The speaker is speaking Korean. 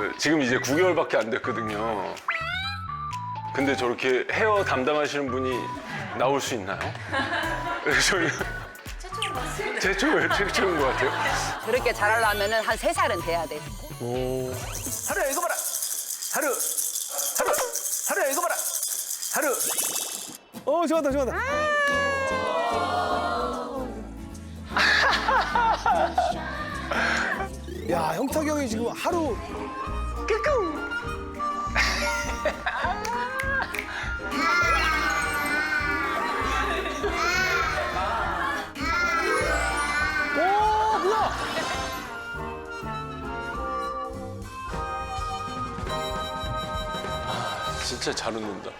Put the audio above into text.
네, 지금 이제 9개월밖에 안 됐거든요. 근데 저렇게 헤어 담당하시는 분이 나올 수 있나요? 네, 저희 최초예요, 최초인 것 같아요. 그렇게 잘하려면 한 세 살은 돼야 돼. 하루야 이거 봐라. 하루. 하루. 하루야 이거 봐라. 하루. 어 좋았다 좋았다. 야, 형탁이 형이 지금 하루 오 뭐야? 아, 진짜 잘 웃는다.